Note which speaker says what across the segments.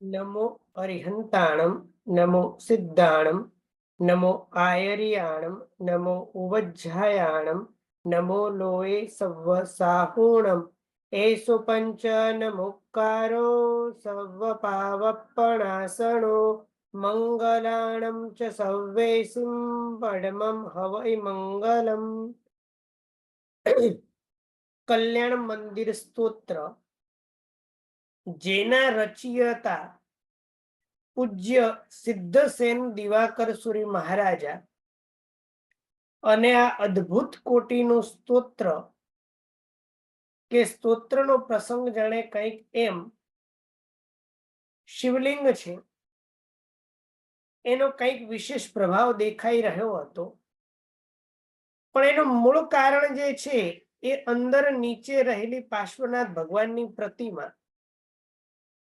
Speaker 1: નમો અરિહંતાણમ નમો સિદ્ધાણમ નમો આયરિયાણમ નમો ઉવજ્જાયાણમ નમો લોએ serve સાહુણમ એસો પંચ નમોકારો serve પાવપણાસણો મંગલાણમ ચ સર્વેસિમ પડમમ હવૈ મંગલમ કલ્યાણ મંદિર સ્તોત્ર જેના રચયતા પૂજ્ય સિદ્ધસેન દિવાકર મહારાજા. અને આ અદ્ભુત કોટીનું સ્તોત્ર, કે સ્તોત્રનો પ્રસંગ જાણે કંઈક એમ, શિવલિંગ છે. એનો કંઈક વિશેષ પ્રભાવ દેખાઈ રહ્યો હતો. પણ એનું મૂળ કારણ જે છે, એ અંદર નીચે રહેલી પાર્શ્વનાથ ભગવાનની પ્રતિમા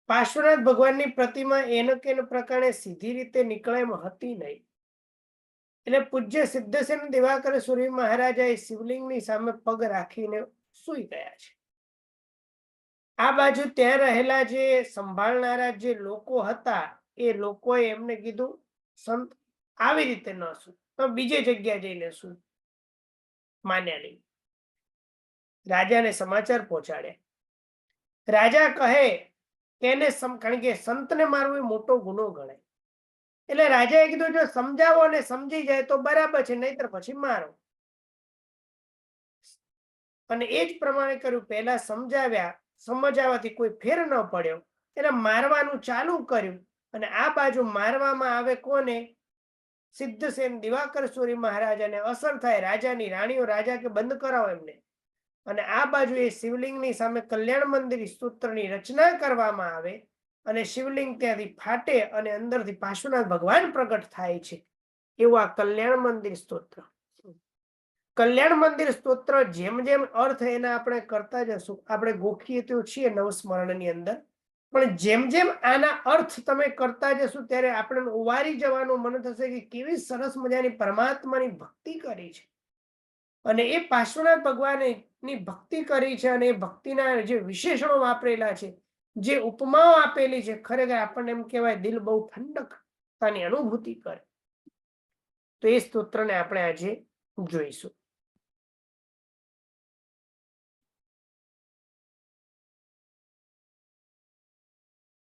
Speaker 1: પાર્શ્વનાથ ભગવાનની પ્રતિમા એનો કે પ્રકારે સીધી રીતે નીકળે એમ હતી નહીં. એટલે પૂજ્ય સિદ્ધસેન દિવાકર સૂર્ય મહારાજા એ શિવલિંગની સામે પગ રાખીને સુઈ ગયા છે. આ બાજુ ત્યાં રહેલા જે સંભાળનારા જે લોકો હતા, એ લોકોએ એમને કીધું, સંત, આવી રીતે ન શું તો બીજે જગ્યા જઈને શું માન્યા નહીં. રાજાને સમાચાર પહોંચાડ્યા. રાજા કહે એને કારણ કે સંતને મારવું એ મોટો ગુનો ગણાય. એટલે રાજાએ કીધું, જો સમજાવો અને સમજી જાય તો બરાબર છે, નહીતર પછી મારો. અને એ જ પ્રમાણે કર્યું. પહેલા સમજાવ્યા સમજાવવાથી કોઈ ફેર ન પડ્યો. એટલે મારવાનું ચાલુ કર્યું. અને આ બાજુ મારવામાં આવે કોને? સિદ્ધસેન દિવાકર સુરી મહારાજાને. અસર થાય રાજાની રાણીઓ રાજા કે બંધ કરાવો એમને. અને આ બાજુ એ શિવલિંગની સામે કલ્યાણ મંદિર સ્તોત્રની રચના કરવામાં આવે અને શિવલિંગ ત્યાંથી ફાટે અને અંદરથી પાશુનાથ ભગવાન પ્રગટ થાય છે. એવું આ કલ્યાણ મંદિર સ્તોત્ર. કલ્યાણ મંદિર સ્તોત્ર જેમ જેમ અર્થ એના આપણે કરતા જશું, આપણે ગોખીએ તો છીએ નવસ્મરણની અંદર. પણ જેમ જેમ આના અર્થ તમે કરતા જશો ત્યારે આપણે ઉવારી જવાનું મન થશે કે કેવી સરસ મજાની પરમાત્માની ભક્તિ કરી છે. અને એ પાર્શ્વનાથ ભગવાનની ભક્તિ કરી છે અને એ ભક્તિના જે વિશેષણો વાપરેલા છે, જે ઉપમાઓ આપેલી છે, ખરેખર આપણને એમ કહેવાય દિલ બહુ ઠંડકતાની અનુભૂતિ કરે. તો એ સ્તોત્રને આપણે આજે જોઈશું.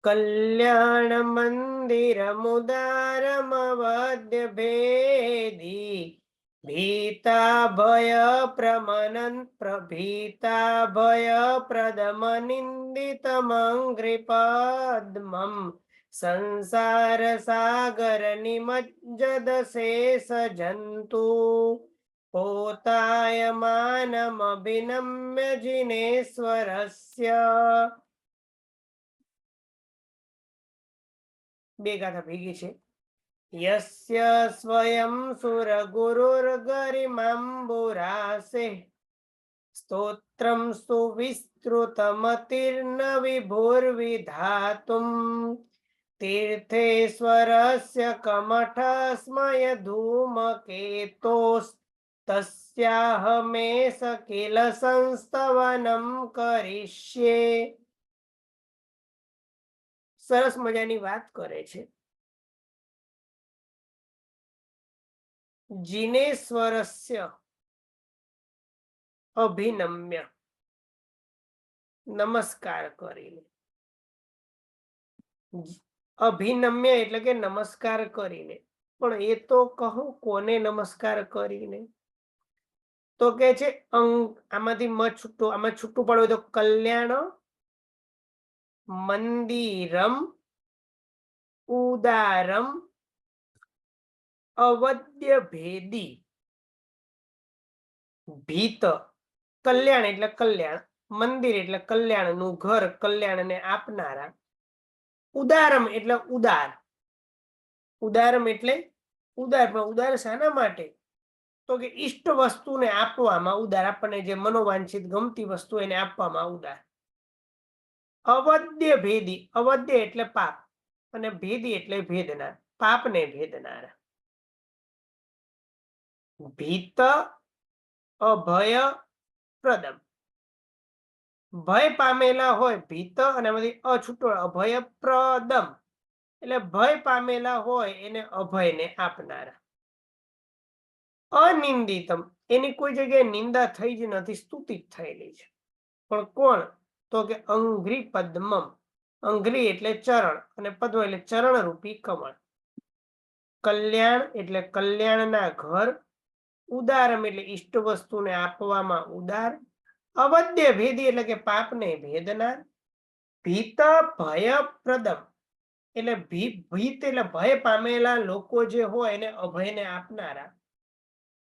Speaker 1: કલ્યાણ મંદિર મુદારમવદ્ય ભેદી ભીતા ભય પ્રમનન પ્રભીતા ભય પ્રદમ નિંદિત મંગ્રિપદ્મમ સંસાર સાગર નિમજ્જદ શેષ જંતુ પોતાય માનમભિનમ્ય જિનેશ્વરસ્ય બે ગાથા ભેગી છે. યસ્ય સ્વયં સુરગુરુર્ગરિમાંબુરાસે સ્તોત્રમ સુવિસ્તૃતમતિર્ન વિભુર્વિધાતુમ તીર્થેશ્વરસ્ય કમઠસ્મય ધૂમકેતોસ તસ્યાહમેશ કિલ સંસ્તવનમ કરિષ્યે સરસ મજાની વાત કરે છે. જીનેશ્વરસ્ય અભિનમ્ય નમસ્કાર કરીને અભિનમ્ય એટલે કે નમસ્કાર કરીને પણ એ તો કહો કોને નમસ્કાર કરીને તો કે છે અંગ આમાંથી મ છૂટું આમાં છૂટું પડવું તો કલ્યાણ મંદિરમ ઉદારમ અવદ્ય ભેદી. ભીત, કલ્યાણ એટલે કલ્યાણ, મંદિર એટલે કલ્યાણનું ઘર, કલ્યાણને આપનારા. ઉદારમ એટલે ઉદાર. ઉદારમ એટલે ઉદાર ઉદાર શાના માટે? તો કે ઈષ્ટ વસ્તુને આપવામાં ઉદાર. આપણને જે મનોવાંછિત, ગમતી વસ્તુ એને આપવામાં ઉદાર. અવદ્ય ભેદી. અવદ્ય એટલે પાપ. અને ભેદી એટલે ભેદનાર પાપને ભેદનારા. ભીત, અભય, પ્રદમ. ભય પામેલા હોય ભીત અને એમાંથી અછૂટો અભય, પ્રદમ. એટલે ભય પામેલા હોય એને અભયને આપનારા. અનિંદિતમ, એની કોઈ જગ્યાએ નિંદા થઈ જ નથી સ્તુતિ થયેલી છે. પણ કોણ? તો કે અંગ્રી પદ્મમ અંગ્રી એટલે ચરણ અને પદ્મ એટલે ચરણ રૂપી કમળ. કલ્યાણ એટલે કલ્યાણના ઘર ઉદારમ એટલે ઈષ્ટ વસ્તુને આપવામાં ઉદાર, અવદ્ય ભેદી એટલે કે પાપને ભેદનાર, ભીત ભય પ્રદમ એટલે ભીત એટલે ભય પામેલા લોકો જે હોય એને અભયને આપનારા,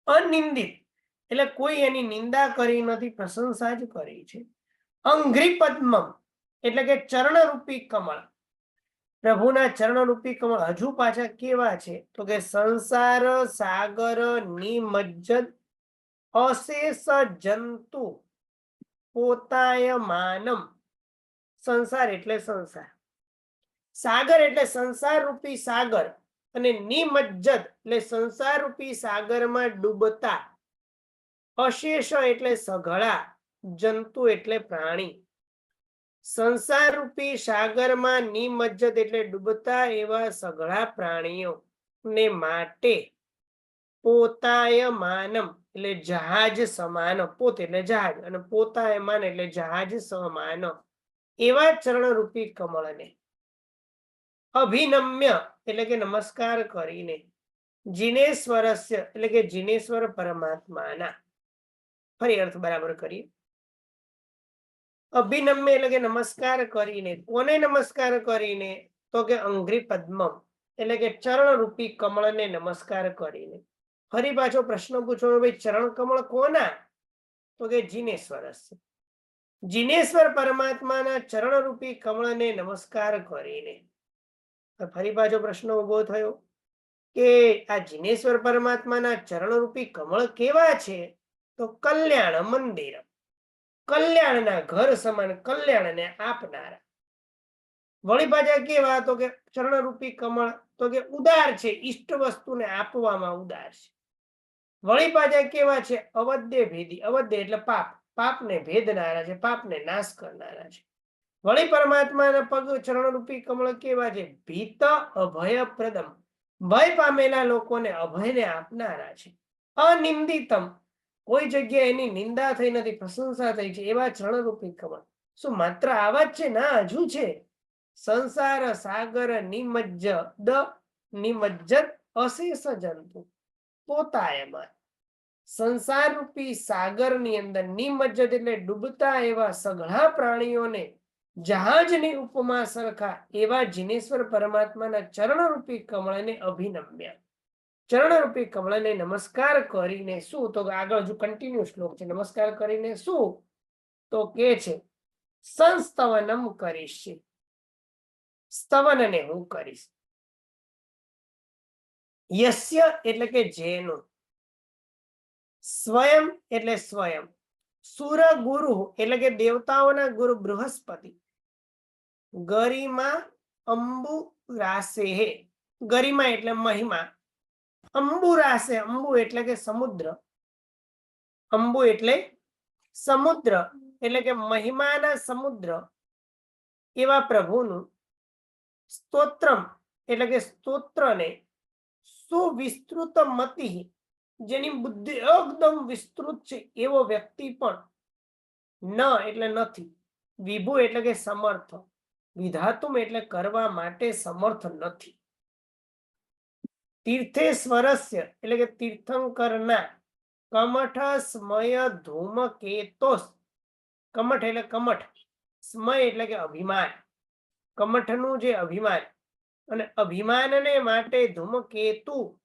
Speaker 1: અનિંદિત એટલે કોઈ એની નિંદા કરી નથી, પ્રશંસા જ કરી છે અંઘ્રી પદ્મમ એટલે કે ચરણરૂપી કમળ પ્રભુના ચરણરૂપી કમળ હજુ પાછા કેવા છે? તો કે સંસાર, સાગર નિમજ્જદ અશેષ જંતુ પોતાય માનમ સંસાર એટલે સંસાર. સાગર એટલે સંસાર રૂપી સાગર અને નિમજ્જત એટલે સંસાર રૂપી સાગરમાં ડૂબતા. અશેષ એટલે સઘળા, જંતુ એટલે પ્રાણી. સંસાર રૂપી સાગરમાં નિમજ્જત એટલે ડૂબતા એવા સઘળા પ્રાણીઓ ને માટે પોતાયમાનમ એટલે જહાજ સમાન, પોતે એટલે જહાજ અને પોતાયમાન એટલે જહાજ સમાન એવા ચરણરૂપી કમળને અભિનમ્ય એટલે કે નમસ્કાર કરીને જીનેશ્વરસ્ય એટલે કે જીનેશ્વર પરમાત્માના ફરી અર્થ બરાબર કરીએ. અભિનમ્ય એટલે કે નમસ્કાર કરીને, કોને નમસ્કાર કરીને? તો કે અંગ્રી પદ્મમ, એટલે કે ચરણરૂપી કમળને નમસ્કાર કરીને. ફરી પાછો પ્રશ્ન પૂછો, ભાઈ ચરણ કમળ કોના? તો કે જીનેશ્વરસ જીનેશ્વર પરમાત્માના ચરણરૂપી કમળને નમસ્કાર કરીને. ફરી પાછો પ્રશ્ન ઊભો થયો, કે આ જીનેશ્વર પરમાત્માના ચરણરૂપી કમળ કેવા છે? તો કલ્યાણ મંદિર કલ્યાણના ઘર સમાન કલ્યાણને આપનારા. વળી પાછા કેવા તો કે ચરણરૂપી કમળ તો કે ઉદાર છે, ઈષ્ટ વસ્તુને આપવામાં ઉદાર છે. વળી પાછા કેવા છે, અવધ્ય ભેદી, અવધ્ય એટલે પાપ, પાપને ભેદનારા છે, પાપને નાશ કરનારા છે. વળી પરમાત્માના પગ ચરણરૂપી કમળ કેવા છે, ભીત અભય પ્રદમ ભય પામેલા લોકોને અભયને આપનારા છે. અનિંદિતમ કોઈ જગ્યાએ એની નિંદા થઈ નથી, પ્રશંસા થઈ છે, એવા ચરણરૂપી કમળ. શું માત્ર આવા છે? ના, હજુ છે. સંસાર, સાગર, નિમજ્જ, દ નિમજ્જત અશેષ જંતુ. પોતાયમાં સંસાર રૂપી સાગરની અંદર નિમજ્જત એટલે ડૂબતા એવા સઘળા પ્રાણીઓને જહાજની ઉપમા સરખા એવા જીનેશ્વર પરમાત્માના ચરણરૂપી કમળને અભિનમ્ય. ચરણરૂપી કમળને નમસ્કાર કરીને શું? તો આગળ હજુ કન્ટિન્યુ શ્લોક છે. નમસ્કાર કરીને શું? તો કે છે, સંસ્તવનમ કરીશ. સ્તવનને હું કરીશ. યસ્ય એટલે કે જેનું. સ્વયં એટલે સ્વયં. સુર ગુરુ એટલે કે દેવતાઓના ગુરુ બૃહસ્પતિ. ગરિમા અંબુ રાસે ગરિમા એટલે મહિમા. અંબુ રાસે અંબુ એટલે કે સમુદ્ર. અંબુ એટલે સમુદ્ર, એટલે કે મહિમાના સમુદ્ર. એવા પ્રભુનું સ્તોત્રમ, એટલે કે સ્તોત્રને સુવિસ્તૃત મતિ, જેની બુદ્ધિ એકદમ વિસ્તૃત છે, એવો વ્યક્તિ પણ ન એટલે નથી. વિભુ એટલે કે સમર્થ. વિધાતુમ એટલે કરવા માટે સમર્થ નથી. તીર્થેશ્વરસ્ય એટલે કે તીર્થંકરના કમઠ સ્મય ધૂમ કેતોસ કમઠ એટલે કમઠ. સ્મય એટલે કે અભિમાન. કમઠનું જે અભિમાન. અને અભિમાનને માટે ધૂમકેતુ.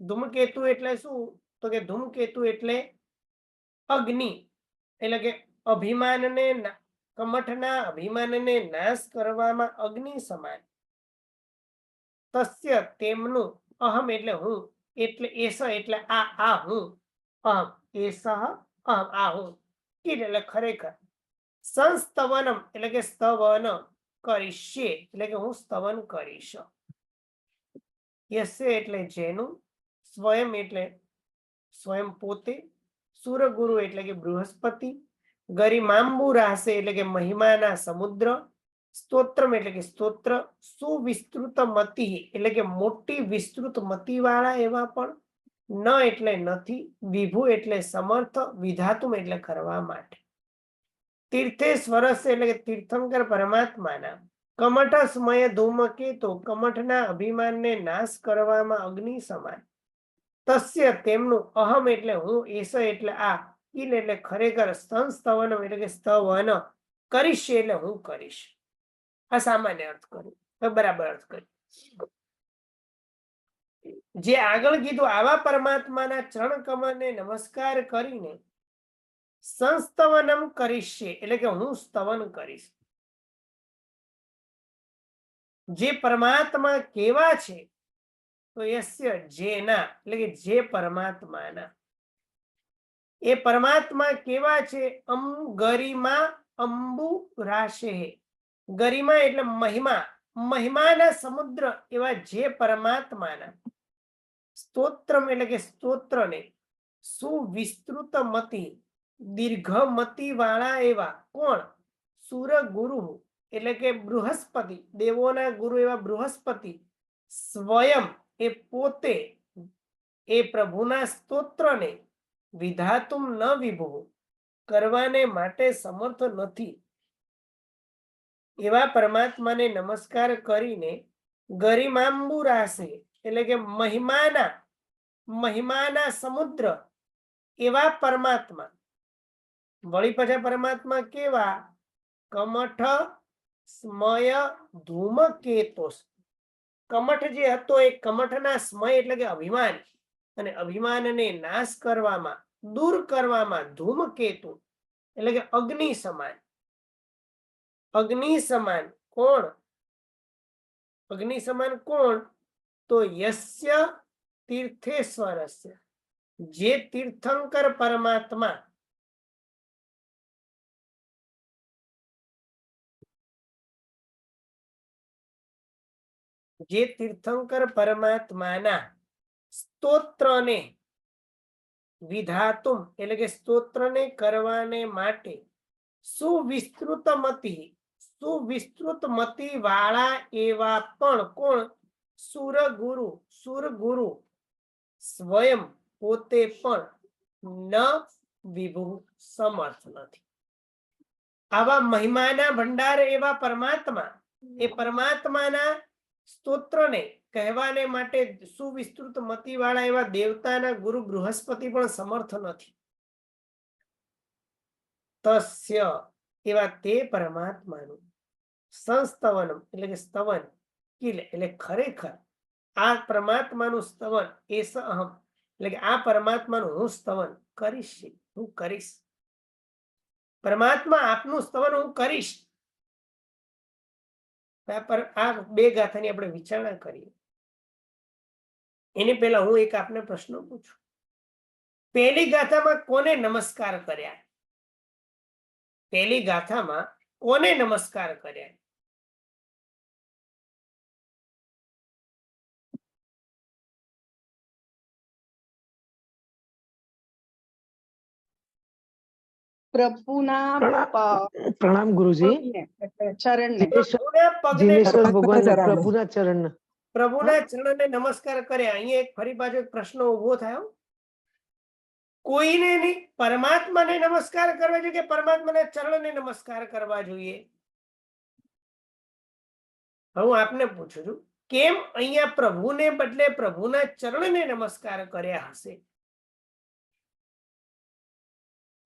Speaker 1: ધૂમકેતુ એટલે શું? તો કે ધૂમકેતુ એટલે અગ્નિ. એટલે કે અભિમાનને કમઠના અભિમાનને નાશ કરવામાં અગ્નિ સમાન. તસ્ય તેમનું અહમ એટલે હું, એટલે એસ એટલે આ આ હું, અહમ એસ અહમ, આ હું. કીટ એટલે ખરેખર સંસ્તવનમ, એટલે કે સ્તવન કરીશે, એટલે કે હું સ્તવન કરીશ. યશે એટલે જેનું, સ્વયં એટલે સ્વયં પોતે, સુરગુરુ એટલે કે બૃહસ્પતિ, ગરિમાંબુ રાસે એટલે કે મહિમાના સમુદ્ર સ્તોત્રમ એટલે કે સ્તોત્ર સુવિસ્તૃત મતિ એટલે કે મોટી વિસ્તૃત મતિ વાળા એવા પણ ન એટલે નથી, વિભુ એટલે સમર્થ, વિધાતુમ એટલે કરવા માટે. તીર્થેશ્વરસ એટલે કે તીર્થંકર પરમાત્માના કમઠ સ્મય ધૂમકેતુ, કમઠના અભિમાનને નાશ કરવામાં અગ્નિ સમાન તસ્ય તેમનું અહમ એટલે હું એસ એટલે આ કિલ એટલે ખરેખર સંસ્તવનમ એટલે કે સ્તવન, કરીશ એટલે હું કરીશ. આ સામાન્ય અર્થ કર્યો. બરાબર અર્થ કર્યો. જે આગળ કીધું, આવા પરમાત્માના ચરણ કમળને નમસ્કાર કરીને સંસ્તવનમ કરીશ, એટલે કે હું સ્તવન કરીશ. જે પરમાત્મા કેવા છે, તો યસ્ય જેના, એટલે કે જે પરમાત્માના. એ પરમાત્મા કેવા છે અમ ગરિમા અંબુ રાશે ગરિમા એટલે મહિમા. મહિમાના સમુદ્ર એવા જે પરમાત્માના સ્તોત્રમ એટલે કે સ્તોત્રને સુવિસ્તૃત મતિ, દીર્ઘમતી વાળા એવા કોણ? સુર ગુરુ એટલે કે બૃહસ્પતિ, દેવોના ગુરુ એવા બૃહસ્પતિ સ્વયં એ પોતે એ પ્રભુના સ્તોત્રને વિધાતુમ ન વિભુ. કરવાને માટે સમર્થ નથી. એવા પરમાત્માને નમસ્કાર કરીને ગરિમાંબુ રાસે એટલે કે મહિમાના મહિમાના સમુદ્ર, એવા પરમાત્મા. વળી પાછા પરમાત્મા કેવા? કમઠ સ્મય ધૂમકેતોસ કમઠ જે હતો એ કમઠના સ્મય એટલે કે અભિમાન. અને અભિમાનને નાશ કરવામાં, દૂર કરવામાં ધૂમકેતુ એટલે કે અગ્નિ સમાન. અગ્નિ સમાન કોણ? અગ્નિ સમાન કોણ? તો યસ્ય તીર્થેશ્વરસ્ય, જે તીર્થંકર પરમાત્મા. જે તીર્થંકર પરમાત્માના સ્તોત્રને વિધાતુમ, એટલે કે સ્તોત્રને કરવાને માટે સુવિસ્તૃત મતિ સુવિસ્તૃત મતિ વાળા એવા પણ કોણ? સુર ગુરુ સુર ગુરુ સ્વયં પોતે પણ ન વિભુ સમર્થ નથી. આવા મહિમાના ભંડાર એવા પરમાત્મા, એ પરમાત્માના સ્તોત્રને કહેવાને માટે સુવિસ્તૃત મતિ વાળા એવા દેવતાના ગુરુ બૃહસ્પતિ પણ સમર્થ નથી. તસ્ય એવા તે પરમાત્માનું સંસ્તવનમ એટલે કે સ્તવન, કિલ એટલે ખરેખર. આ પરમાત્માનું સ્તવન, એ સહમ એટલે કે આ પરમાત્માનું હું સ્તવન કરીશ, હું કરીશ. પરમાત્મા આપનું સ્તવન હું કરીશ. આ બે ગાથાની આપણે વિચારણા કરીએ. એની પહેલા હું એક આપને પ્રશ્ન પૂછું. પહેલી ગાથામાં કોને નમસ્કાર કર્યા? પહેલી ગાથામાં કોને નમસ્કાર કર્યા?
Speaker 2: પ્રભુના
Speaker 3: પ્રણામ. ગુરુજી.
Speaker 2: ચરણને.
Speaker 3: જીનેશ્વર ભગવાન પ્રભુના ચરણ
Speaker 1: પ્રભુના ચરણને. નમસ્કાર કર્યા. અહીંયા એક ફરી પાછો એક પ્રશ્ન ઊભો થયો. કોઈને નહીં પરમાત્માને નમસ્કાર કરવા જોઈએ કે પરમાત્માના ચરણને નમસ્કાર કરવા જોઈએ? હું આપને પૂછું છું કેમ અહીંયા પ્રભુને બદલે પ્રભુના ચરણને નમસ્કાર કર્યા હશે?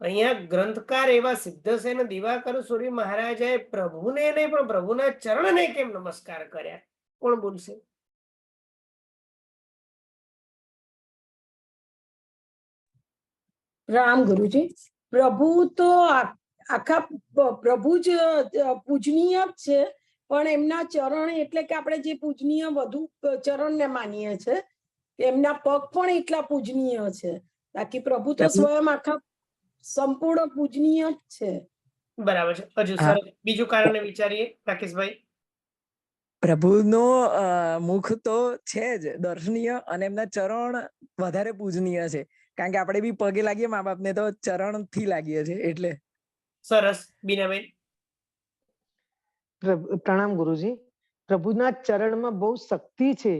Speaker 1: અહીંયા ગ્રંથકાર એવા સિદ્ધસેન દિવાકર સુરી મહારાજાએ પ્રભુને નહીં પણ પ્રભુના ચરણને કેમ નમસ્કાર કર્યા? કોણ બોલશે?
Speaker 4: રામ ગુરુજી પ્રભુ તો આખા પ્રભુ જ પૂજનીય જ છે પણ એમના ચરણ એટલે કે આપણે જે પૂજનીય વધુ ચરણને માનીએ છે એમના પગ પણ એટલા પૂજનીય છે. બાકી પ્રભુ તો સ્વયં આખા સંપૂર્ણ પૂજનીય જ છે.
Speaker 1: બરાબર છે. હજુ સર બીજું કારણ વિચારીએ રાકેશભાઈ?
Speaker 5: પ્રભુનો મુખ તો છે જ દર્શનીય અને એમના ચરણ વધારે પૂજનીય છે. કારણ કે આપણે બી પગે લાગીએ મા બાપને તો ચરણથી લાગીએ છે એટલે.
Speaker 1: સરસ. બીનાબેન?
Speaker 2: પ્રણામ ગુરુજી. પ્રભુના ચરણમાં બહુ શક્તિ છે.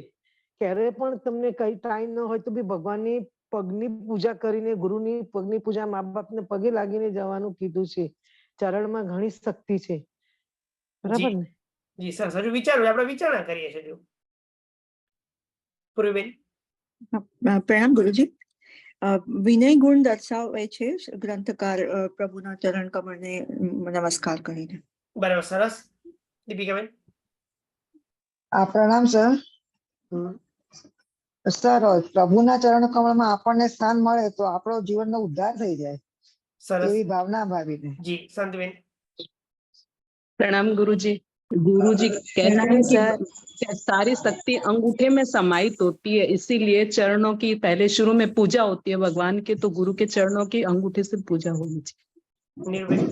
Speaker 2: ક્યારે પણ તમને કઈ ટાઈમ ન હોય તો બી ભગવાનની પગની પૂજા કરીને ગુરુની પગની પૂજા મા બાપને પગે લાગીને જવાનું કીધું છે. ચરણમાં ઘણી શક્તિ છે. બરાબર ને?
Speaker 1: જી સર હજુ વિચારો આપણે વિચારણા કરીએ છીએ હજુ. પૂર્વીબેન?
Speaker 3: પ્રણામ ગુરુજી. વિનય ગુણ દર્શાવે છે ગ્રંથકાર પ્રભુના ચરણ કમળને નમસ્કાર કરીને.
Speaker 1: બરાબર સરસ. દીપિકાબેન?
Speaker 6: આ પ્રણામ સર. સર પ્રભુના ચરણ કમળમાં આપણને સ્થાન મળે તો આપણો જીવનનો ઉદ્ધાર થઈ જાય
Speaker 1: સરસ
Speaker 6: એવી ભાવના ભાવીને
Speaker 1: જી સંતબેન
Speaker 7: प्रणाम गुरुजी गुरुजी कहना है कि सारी शक्ति अंगूठे में समाहित होती है इसीलिए चरणों की पहले शुरू में पूजा होती है भगवान के तो गुरु के चरणों की अंगूठे से पूजा होनी चाहिए
Speaker 1: નીરુબેન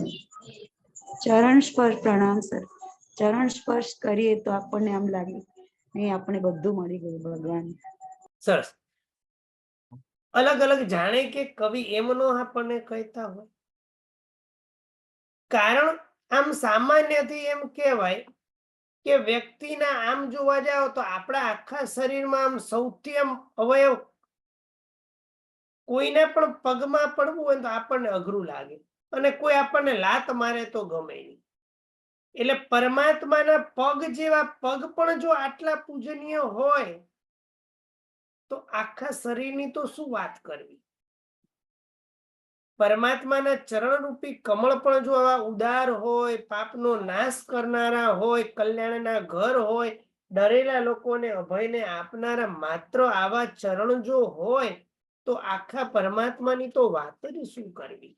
Speaker 8: ચરણ સ્પર્શ પ્રણામ સર ચરણ સ્પર્શ કરીએ તો આપણને આમ લાગે અહીં આપણે બધું મળી ગયું ભગવાન
Speaker 1: સરસ. અલગ અલગ જાણે કે કવિ એમનો આપણને કહેતા હોય. કારણ આમ સામાન્યથી એમ કહેવાય કે વ્યક્તિના આમ જોવા જાઓ તો આપણા આખા શરીરમાં આમ સૌથી આમ અવયવ કોઈને પણ પગમાં પડવું હોય તો આપણને અઘરું લાગે અને કોઈ આપણને લાત મારે તો ગમે નહીં. એટલે પરમાત્માના પગ જેવા પગ પણ જો આટલા પૂજનીય હોય તો આખા શરીરની તો શું વાત કરવી? પરમાત્માના ચરણરૂપી કમળ પણ જો આવા ઉદાર હોય, પાપનો નાશ કરનારા હોય, કલ્યાણના ઘર હોય, ડરેલા લોકોને, અભયને આપનારા માત્ર આવા ચરણ જો હોય, તો આખા પરમાત્માની તો વાત જ શું કરવી?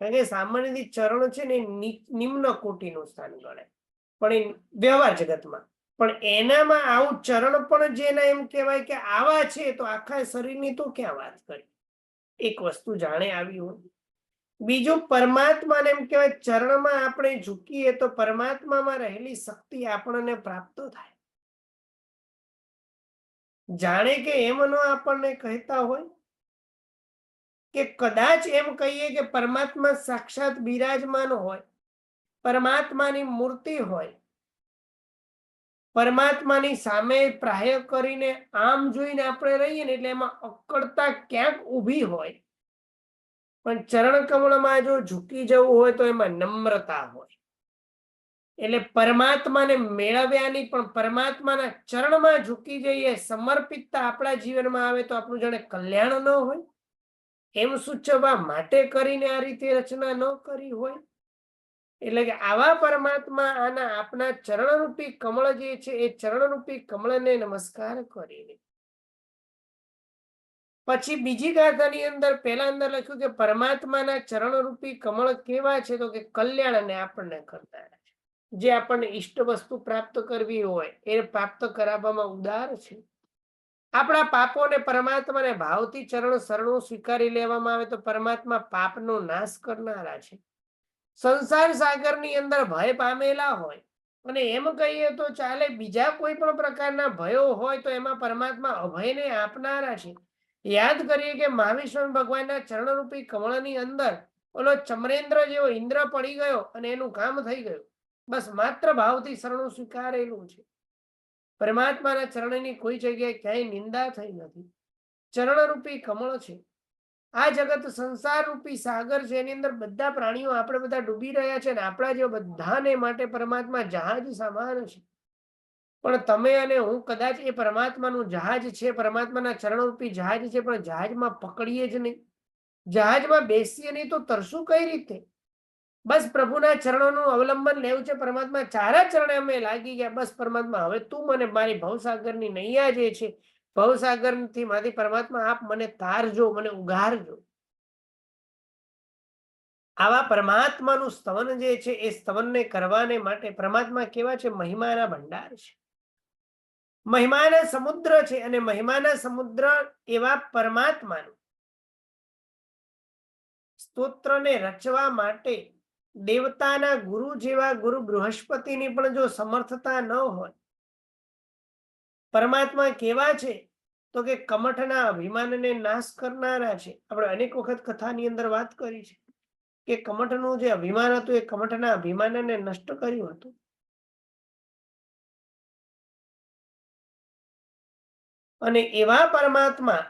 Speaker 1: કારણ કે સામાન્ય ચરણ છે ને નિમ્ન કોટીનું સ્થાન ગણાય. પણ એ વ્યવહાર જગતમાં. પણ એનામાં આવું ચરણ પણ જેના એમ કહેવાય કે આવા છે, તો આખા શરીરની તો ક્યાં વાત કરી? એક વસ્તુ જાણે આવી હોય. બીજું, પરમાત્માને એમ કહેવાય ચરણમાં આપણે ઝૂકીએ તો પરમાત્મામાં રહેલી શક્તિ આપણને પ્રાપ્ત થાય. જાણે કે એમનો આપણને કહેતા હોય કે કદાચ એમ કહીએ કે પરમાત્મા સાક્ષાત બિરાજમાન હોય, પરમાત્માની મૂર્તિ હોય પરમાત્માની સામે પ્રાય કરીને આમ જોઈને આપણે રહીએ ને એટલે એમાં અકળતા ક્યાંક ઊભી હોય. પણ ચરણ કમળમાં જો ઝૂકી જવું હોય તો એમાં નમ્રતા હોય. એટલે પરમાત્માને મેળવ્યાની પણ પરમાત્માના ચરણમાં ઝૂકી જઈએ, સમર્પિતતા આપણા જીવનમાં આવે તો આપણું જાણે કલ્યાણ ન હોય. એમ સૂચવવા માટે કરીને આ રીતે રચના ન કરી હોય. એટલે કે આવા પરમાત્મા આના આપના ચરણરૂપી કમળ જે છે, એ ચરણરૂપી કમળને નમસ્કાર કરીને. પછી બીજી ગાથાની અંદર, પહેલા અંદર લખ્યું કે પરમાત્માના ચરણરૂપી કમળ કેવા છે, તો કે કલ્યાણને આપણને કરનારા છે. જે આપણને ઈષ્ટ વસ્તુ પ્રાપ્ત કરવી હોય, એ પ્રાપ્ત કરાવવામાં ઉદાર છે. આપણા પાપોને પરમાત્માને ભાવથી ચરણ શરણો સ્વીકારી લેવામાં આવે તો પરમાત્મા પાપનો નાશ કરનારા છે. સંસાર સાગરની અંદર ભય પામેલા હોય. અને એમ કહીએ તો ચાલે, બીજા કોઈ પણ પ્રકારના ભયો હોય તો એમાં પરમાત્મા અભયને આપનારા છે. યાદ કરીએ કે મહાવિષ્ણુ ભગવાનના ચરણરૂપી કમળની અંદર ઓલો ચમરેન્દ્ર જેવો ઇન્દ્ર પડી ગયો અને એનું કામ થઈ ગયું. બસ માત્ર ભાવથી શરણું સ્વીકારેલું છે. પરમાત્માના ચરણની કોઈ જગ્યાએ ક્યાંય નિંદા થઈ નથી. ચરણરૂપી કમળ છે. આ જગત સંસાર રૂપી સાગર છે, એની અંદર બધા પ્રાણીઓ આપણે બધા ડૂબી રહ્યા છે આપણા જે બધાને માટે પરમાત્મા જહાજ સમાન છે. પણ તમે અને હું કદાચ એ પરમાત્માનું જહાજ છે, પરમાત્માના ચરણરૂપી જહાજ છે, પણ જહાજમાં પકડીએ જ નહીં. જહાજમાં બેસીએ નહીં તો તરશું કઈ રીતે? બસ પ્રભુના ચરણોનું અવલંબન લેવું છે, પરમાત્મા ચારા ચરણે અમે લાગી ગયા. બસ પરમાત્મા, હવે તું મને મારી ભવસાગરની નૈયા જે છે ભવસાગરથી માંથી પરમાત્મા, આપ મને તારજો મને ઉગારજો આવા પરમાત્માનું સ્તવન જે છે, એ સ્તવનને કરવાને માટે પરમાત્મા કેવા છે? મહિમાના ભંડાર છે. મહિમાના સમુદ્ર છે અને મહિમાના સમુદ્ર એવા પરમાત્માનું સ્તોત્રને રચવા માટે દેવતાના ગુરુ જેવા ગુરુ બૃહસ્પતિની પણ જો સમર્થતા ન હોય પરમાત્મા કેવા છે? તો કે કમઠના અભિમાનને નાશ કરનારા છે. આપણે અનેક વખત કથાની અંદર વાત કરી છે કે કમઠનું જે અભિમાન હતું એ કમઠના અભિમાનને નષ્ટ કર્યું હતું. અને એવા પરમાત્મા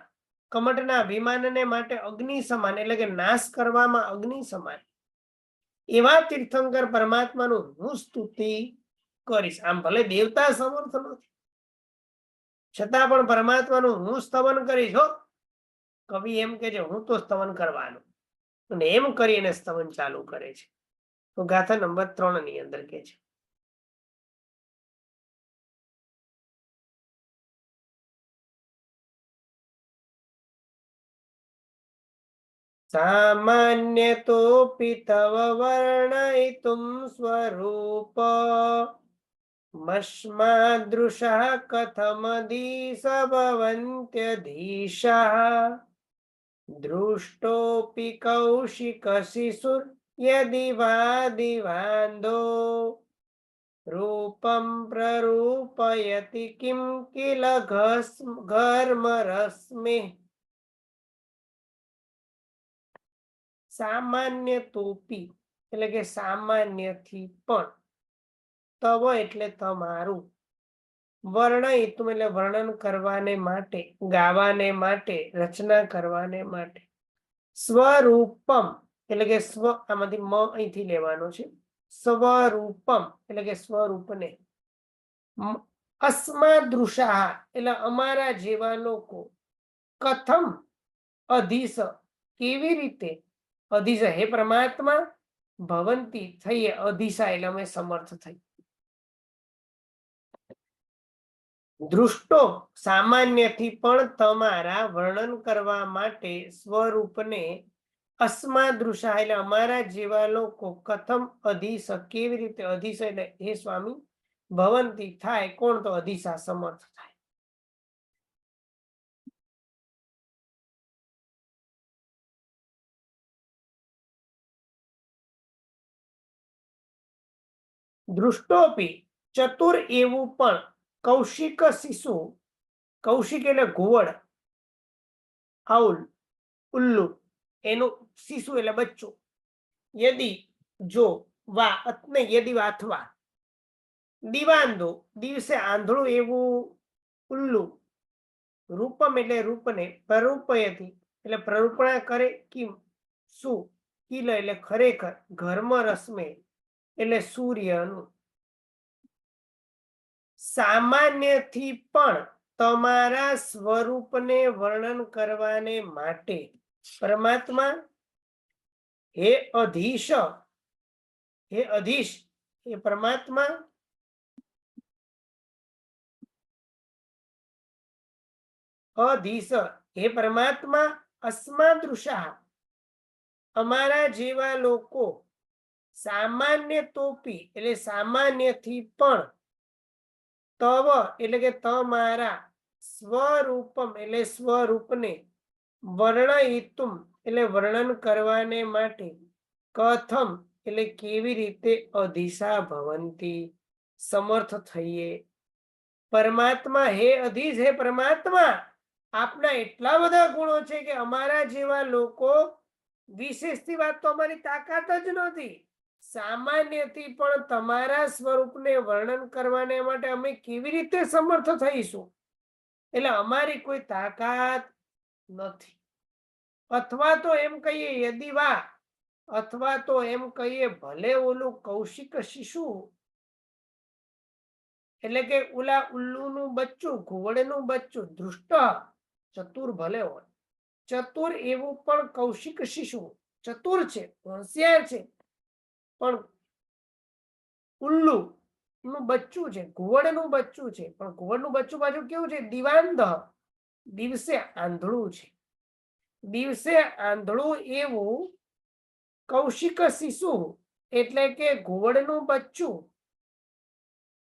Speaker 1: કમઠના અભિમાનને માટે અગ્નિ સમાન એટલે કે નાશ કરવામાં અગ્નિ સમાન. એવા તીર્થંકર પરમાત્માનું હું સ્તુતિ કરીશ. આમ ભલે દેવતા સમર્થ નથી છતાં પણ પરમાત્માનું હું સ્તવન કરીશ, હો. કવિ એમ કે છે, હું તો સ્તવન કરવાનું. અને એમ કરીને સ્તવન ચાલુ કરે છે. તો ગાથા નંબર ત્રણની અંદર કે છે. સામાન્ય તો પિતવ વર્ણયિતું સ્વરૂપ. મસ્માદૃશઃ કથમદીસભવન્ત્યધીશઃ દૃષ્ટોપી કૌશિકશિશુર યદિ વા દિવાંધો રૂપમ પ્રરૂપયતિ કિમ કિલ ઘર્મરશ્મિ સામાન્ય તોપી એટલે કે સામાન્યથી પણ તવ એટલે તમારું વર્ણયિતું એટલે વર્ણન કરવાને માટે, ગાવાને માટે, રચના કરવાને માટે. સ્વરૂપમ, એટલે કે સ્વ, આમાંથી મ અહીંથી લેવાનો છે. સ્વરૂપમ, એટલે કે સ્વરૂપને. અસ્માદૃશાહ, એટલે અમારા જેવા લોકો, કથમ અધિસ કેવી રીતે? અધિશ હે પરમાત્મા, ભવંતી, થઈએ અધિશા, એટલે અમે સમર્થ થઈ દૃષ્ટો સામાન્યથી પણ તમારા વર્ણન કરવા માટે સ્વરૂપને અસ્માદૃશા એટલે અમારા જેવા લોકો કથમ અધિશ કેવી રીતે અધિશ એટલે હે સ્વામી, ભવંતી થાય, કોણ તો અધિશા સમર્થ થાય? દૃષ્ટોપી ચતુર એવું પણ કૌશિક શિશુ. કૌશિક એટલે ઘુવડ, હાઉલ, ઉલ્લુ. એનું શિશુ એટલે બચ્ચું. યદી, જો, વા, અત્ને યદી વા અથવા. દિવાંધો દિવસે આંધળું એવું ઉલ્લુ. રૂપમ એટલે રૂપને પ્રરૂપયથી, એટલે પ્રરૂપણા કરે કિમ શું કિલ એટલે ખરેખર, ઘર્મ રસમે, એટલે સૂર્યનું. સામાન્યથી પણ તમારા સ્વરૂપને વર્ણન કરવાને માટે પરમાત્મા, હે અધીશ હે અધીશ, હે પરમાત્મા, અધીશ, હે પરમાત્મા, અસ્માદૃશા, અમારા જેવા લોકો સામાન્ય તોપી એટલે સામાન્યથી પણ તવ એટલે કે તમારા સ્વરૂપમ એટલે સ્વરૂપને વર્ણયિતુમ એટલે વર્ણન કરવાને માટે કથમ એટલે કેવી રીતે અધિશા ભવંતી, સમર્થ થઈએ. પરમાત્મા હે અધીશ હે પરમાત્મા, આપના એટલા બધા ગુણો છે કે અમારા જેવા લોકો વિશેષથી વાત તો અમારી તાકાત જ નથી સામાન્યથી પણ તમારા સ્વરૂપને વર્ણન કરવાને માટે અમે કેવી રીતે સમર્થ થઈશું? એટલે અમારી કોઈ તાકાત નથી. અથવા તો એમ કહીએ, યદી અથવા તો એમ કહીએ, ભલે ઓલું કૌશિક શિશુ. એટલે કે ઓલા ઉલ્લુનું બચ્ચું ઘોડનું બચ્ચું દુષ્ટ ચતુર ભલે હોય. ચતુર એવું પણ કૌશિક શિશુ. ચતુર છે હોશિયાર છે. પણ ઉલ્લુ નું બચ્ચું છે ઘુવડનું બચ્ચું છે, પણ ઘુવડનું બચ્ચું પાછું કેવું છે, દિવાંધ દિવસે આંધળું છે. દિવસે આંધળું એવું કૌશિક શિશુ એટલે કે ઘુવડનું બચ્ચું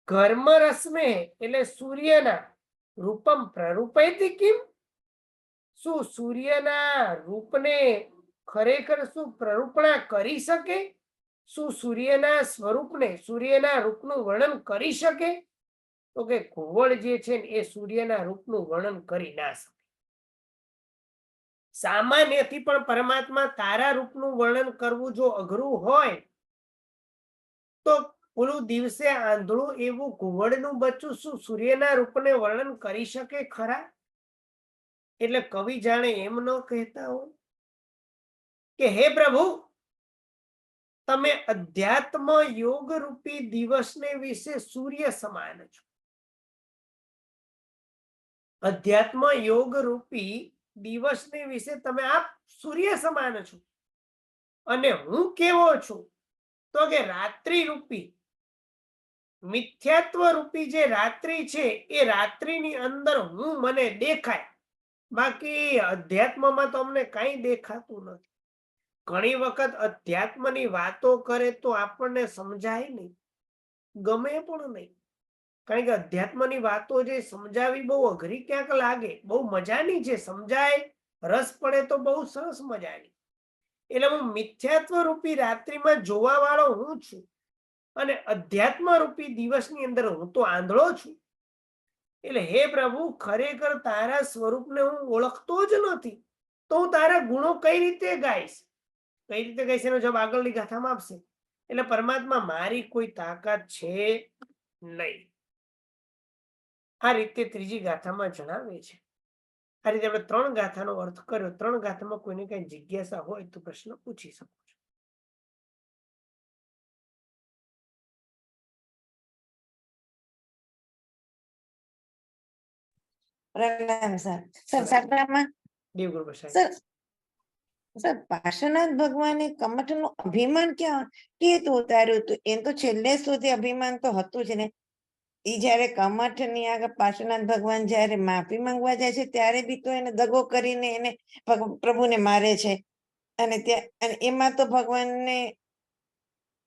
Speaker 1: ઘર્મ રશ્મે એટલે સૂર્યના રૂપમ પ્રરૂપેથી કિમ? શું સૂર્યના રૂપને ખરેખર શું પ્રરૂપણા કરી શકે? શું સૂર્યના સ્વરૂપને સૂર્યના રૂપનું વર્ણન કરી શકે? તો કે ઘુવડ જે છે એ સૂર્યના રૂપનું વર્ણન કરી ના શકે. સામાન્યથી પણ પરમાત્મા તારા રૂપનું વર્ણન કરવું જો અઘરું હોય, તો ઓલું દિવસે આંધળું એવું ઘુવડનું બચ્ચું શું સૂર્યના રૂપને વર્ણન કરી શકે ખરા? એટલે કવિ જાણે એમ ન કહેતા હોય કે, હે પ્રભુ તમે અધ્યાત્મ યોગ રૂપી દિવસને વિશે સૂર્ય સમાન છો. અધ્યાત્મ યોગ રૂપી દિવસને વિશે તમે આપ સૂર્ય સમાન છો. અને હું કેવો છું? તો કે રાત્રિ રૂપી. મિથ્યાત્વ રૂપી જે રાત્રિ છે, એ રાત્રિની અંદર હું મને દેખાય. બાકી અધ્યાત્મમાં તો અમને કઈ દેખાતું નથી. ઘણી વખત અધ્યાત્મની વાતો કરે તો આપણને સમજાય નહીં. ગમે પણ નહીં. કારણ કે અધ્યાત્મની વાતો જે સમજાવી બહુ અઘરી ક્યાંક લાગે, બહુ મજાની છે સમજાય, રસ પડે તો બહુ સરસ મજાની. એટલે હું મિથ્યાત્વ રૂપી રાત્રિમાં જોવા વાળો હું છું અને અધ્યાત્મ રૂપી દિવસની અંદર હું તો આંધળો છું. એટલે હે પ્રભુ, ખરેખર તારા સ્વરૂપને હું ઓળખતો જ નથી, તો હું તારા ગુણો કઈ રીતે ગાઈશ? કઈ રીતે ગાઈશ એનો જવાબ આગળની ગાથામાં આપશે? એટલે પરમાત્મા મારી કોઈ તાકાત છે નહીં. આ રીતે ત્રીજી ગાથામાં જણાવે છે. આ રીતે આપણે ત્રણ ગાથાનો અર્થ કર્યો. ત્રણ ગાથામાં કોઈને કઈ જિજ્ઞાસા હોય તો પ્રશ્ન પૂછી શકો છો.
Speaker 9: પ્રણામ સર. સર
Speaker 1: દેવગુરુ
Speaker 9: સર સર પાર્શ્વનાથ ભગવાને કમઠનું અભિમાન ક્યાં? કેતું ઉતાર્યું? હતું એમ તો છેલ્લે સુધી અભિમાન તો હતું જ ને. એ જયારે કમઠની આગળ પાર્શ્વનાથ ભગવાન જયારે માફી માંગવા જાય છે ત્યારે બી તો એને દગો કરીને એને પ્રભુને મારે છે. અને ત્યાં એમાં તો ભગવાનને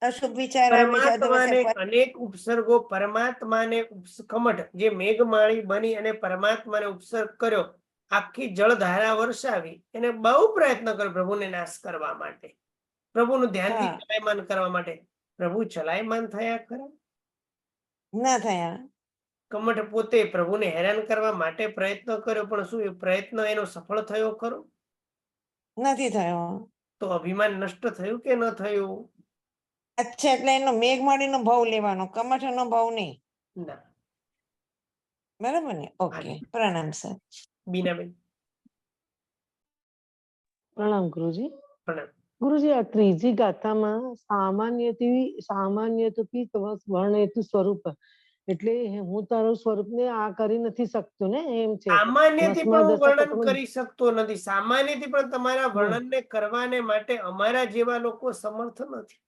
Speaker 9: અશુભ વિચાર
Speaker 1: અનેક ઉપસર્ગો પરમાત્માને કમઠ જે મેઘમાળી બની અને પરમાત્માને ઉપસર્ગ કર્યો. આખી જળધારા વરસાવી એને બહુ પ્રયત્ન કર્યો પ્રભુને નાશ કરવા માટે. પ્રભુનું ધ્યાનથી ચલાયમાન કરવા માટે. પ્રભુ ચલાયમાન થયા ખરા?
Speaker 9: ના થયા.
Speaker 1: કમઠ પોતે પ્રભુને હેરાન કરવા માટે પ્રયત્ન કર્યો પણ શું એ પ્રયત્ન એનો સફળ થયો ખરો?
Speaker 9: નથી થયો.
Speaker 1: તો અભિમાન નષ્ટ થયું કે ન થયું?
Speaker 9: અચ્છા એટલે એનો મેઘમાળીનો ભાવ લેવાનો કમઠનો ભાવ નહીં?
Speaker 1: ના.
Speaker 9: બરાબર ને? ઓકે પ્રણામ સર.
Speaker 1: બીનાબેન
Speaker 2: પ્રણામ ગુરુજી.
Speaker 1: પ્રણામ.
Speaker 2: ગુરુજી આ ત્રીજી ગાથામાં સામાન્યથી સામાન્યથી વર્ણેતુ સ્વરૂપ. એટલે હું તારું સ્વરૂપને આ કરી નથી શકતો ને એમ છે.
Speaker 1: સામાન્યથી
Speaker 2: થી
Speaker 1: પણ હું વર્ણન કરી શકતો નથી. સામાન્યથી પણ તમારા વર્ણનને કરવાને માટે અમારા જેવા લોકો સમર્થ નથી.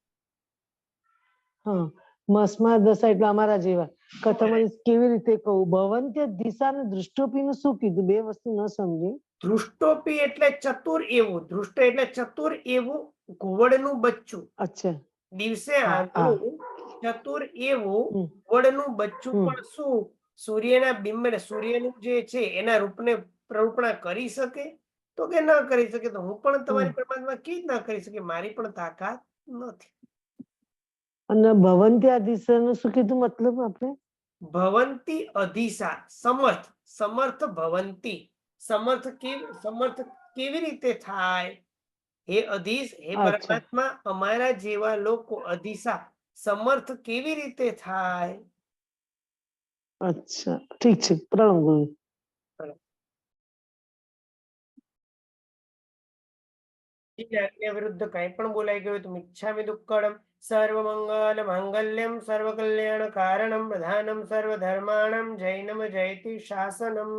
Speaker 2: હા. મસમા દશા એટલે અમારા જેવા. કથામાં કેવી રીતે કહું? ભવંત્ય દિશા ને દૃષ્ટોપી નું શું કીધું? બે વસ્તુ ન સમજી.
Speaker 1: દૃષ્ટોપી એટલે ચતુર એવું. દૃષ્ટ એટલે ચતુર એવું ઘુવડનું બચ્ચું.
Speaker 2: અચ્છા.
Speaker 1: દિવસે. આંધળું ચતુર એવું. ઘુવડનું બચ્ચું. પણ શું? સૂર્યના બિંબ સૂર્યનું જે છે એના રૂપને પ્રરૂપણા કરી શકે? તો કે ન કરી શકે? તો હું પણ તમારી પરમાત્મા કેવી રીતના કરી શકે મારી પણ તાકાત નથી.
Speaker 2: અને ભવંતી દિશા નું શું કીધું મતલબ આપણે?
Speaker 1: ભવંતી અધિસા સમર્થ. સમર્થ ભવંતી. સમર્થ કેવી સમર્થ કેવી રીતે થાય? હે અધિશ હે પરમાત્મા અમારા જેવા લોકો અધિસા સમર્થ કેવી રીતે થાય?
Speaker 2: અચ્છા. ઠીક છે પ્રણામ ગુરુ.
Speaker 1: વિરુદ્ધ કઈ પણ બોલાઈ ગયું તો મિચ્છામિ દુક્કડમ સર્વમંગલ માંગલ્યમ સર્વકલ્યાણ કારણમ પ્રધાનમ સર્વધર્માણમ જૈનમ જયતિ શાસનમ